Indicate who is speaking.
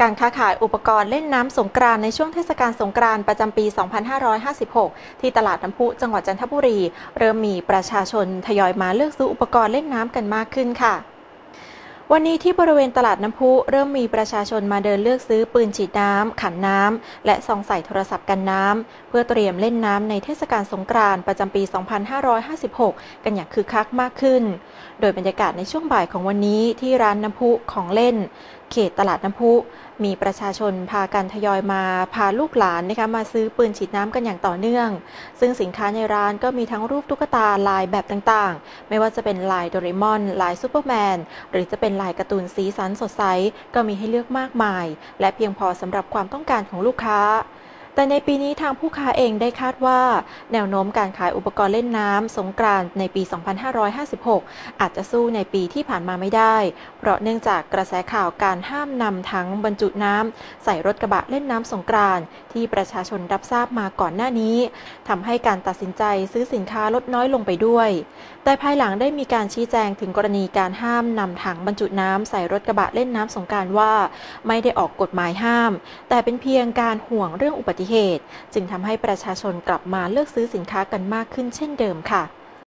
Speaker 1: การค้าขายอุปกรณ์เล่นน้ำสงกรานในช่วงเทศกาลสงกรานประจำปี 2556 ที่ตลาดน้ำพุจังหวัดจันทบุรี เริ่มมีประชาชนทยอยมาเลือกซื้ออุปกรณ์เล่นน้ำกันมากขึ้นค่ะ วันนี้ที่บริเวณตลาดน้ำพุเริ่มมีประชาชนมาเดินเลือกซื้อปืนฉีดน้ำ ขันน้ำ และซองใส่โทรศัพท์กันน้ำ เพื่อเตรียมเล่นน้ำในเทศกาลสงกรานต์ประจำปี 2556 กันอย่างคึกคักมากขึ้น โดยบรรยากาศในช่วงบ่ายของวันนี้ที่ร้านน้ำพุของเล่น เขตตลาดน้ำพุ มีประชาชนพากันทยอยมาพาลูกหลานนะคะมาซื้อปืนฉีดน้ำกันอย่างต่อเนื่อง ซึ่งสินค้าในร้านก็มีทั้งรูปตุ๊กตาลายแบบต่างๆ ไม่ว่าจะเป็นลายโดเรมอน ลายซูเปอร์แมน หรือจะเป็นลายการ์ตูนสีสันสดใสก็มีให้เลือกมากมาย และเพียงพอสำหรับความต้องการของลูกค้า แต่ในปีนี้ทางผู้ค้าเองได้คาดว่า แนวโน้มการขายอุปกรณ์เล่นน้ำสงกรานในปี 2556 อาจจะสู้ในปีที่ผ่านมาไม่ได้ เพราะเนื่องจากกระแสข่าวการห้ามนำถังบรรจุน้ำใส่รถกระบะเล่นน้ำสงกรานที่ประชาชนรับทราบมาก่อนหน้านี้ทำให้การตัดสินใจซื้อสินค้าลดน้อยลงไปด้วย แต่ภายหลังได้มีการชี้แจงถึงกรณีการห้ามนำถังบรรจุน้ำใส่รถกระบะเล่นน้ำสงการว่า ไม่ได้ออกกฎหมายห้าม แต่เป็นเพียงการห่วงเรื่องอุบัติติเหตุ จึงทำให้ประชาชนกลับมาเลือกซื้อสินค้ากันมากขึ้นเช่นเดิมค่ะ